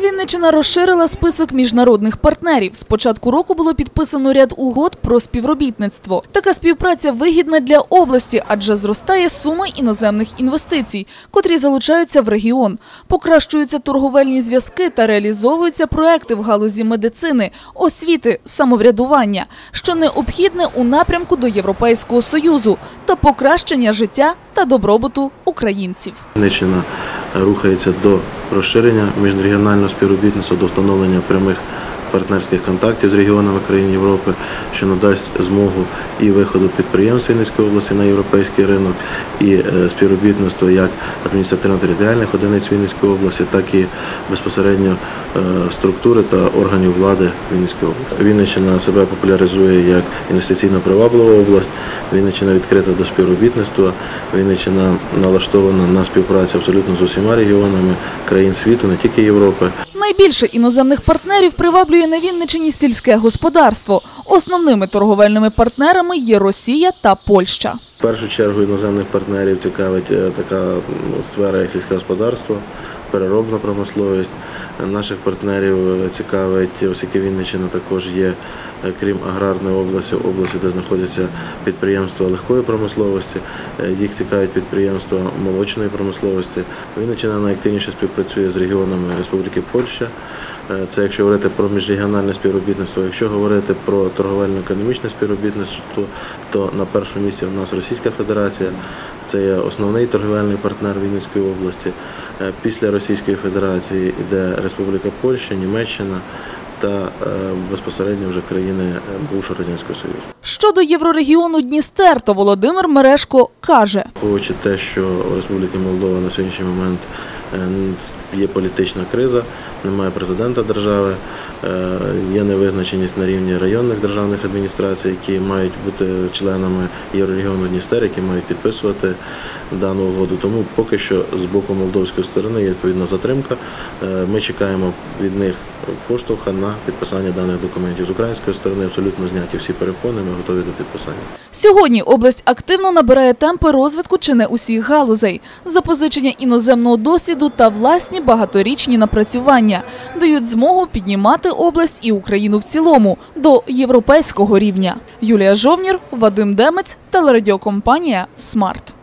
Вінниччина розширила список міжнародних партнерів. З початку року було підписано ряд угод про співробітництво. Така співпраця вигідна для області, адже зростає сума іноземних інвестицій, котрі залучаються в регіон. Покращуються торговельні зв'язки та реалізовуються проекти в галузі медицини, освіти, самоврядування, що необхідне у напрямку до Європейського Союзу та покращення життя та добробуту українців. Вінниччина рухається до розширення міжрегіонального співробітництва, до встановлення прямих партнерських контактів з регіонами країн Європи, що надасть змогу і виходу підприємств Вінницької області на європейський ринок, і е, співробітництво як адміністративно-територіальних одиниць Вінницької області, так і безпосередньо е, структури та органів влади Вінницької області. Вінниччина себе популяризує як інвестиційно приваблива область. Вінниччина відкрита до співробітництва. Вінниччина налаштована на співпрацю абсолютно з усіма регіонами країн світу, не тільки Європи. Найбільше іноземних партнерів приваблює на Вінниччині сільське господарство. Основними торговельними партнерами є Росія та Польща. В першу чергу іноземних партнерів цікавить е, така сфера як сільське господарство, переробна промисловість. Наших партнерів е, цікавить, оскільки Вінниччина також є, е, крім аграрної області, області, де знаходяться підприємства легкої промисловості. Їх цікавить підприємства молочної промисловості. Вінниччина найактивніше співпрацює з регіонами Республіки Польща. Е, Це якщо говорити про міжрегіональне співробітництво. Якщо говорити про торговельно-економічне співробітництво, то на першому місці у нас Російська Федерація. Це є основний торговельний партнер Вінницької області. Е, Після Російської Федерації йде Республіка Польща, Німеччина та е, безпосередньо вже країни бувшого Радянського Союзу. Щодо єврорегіону Дністер, то Володимир Мерешко каже, Враховуючи те, що у Республіки Молдова на сьогоднішній момент е, є політична криза, немає президента держави, е, є невизначеність на рівні районних державних адміністрацій, які мають бути членами Єврорегіону Дністер, які мають підписувати дану угоду. Тому поки що з боку молдовської сторони є відповідна затримка. Ми чекаємо від них поштовха на підписання даних документів. З української сторони абсолютно зняті всі перепони, ми готові до підписання. сьогодні область активно набирає темпи розвитку чи не усіх галузей. Запозичення іноземного досвіду та власні багаторічні напрацювання дають змогу піднімати область і Україну в цілому до європейського рівня. Юлія Жовнір, Вадим Демець, телерадіокомпанія «Смарт».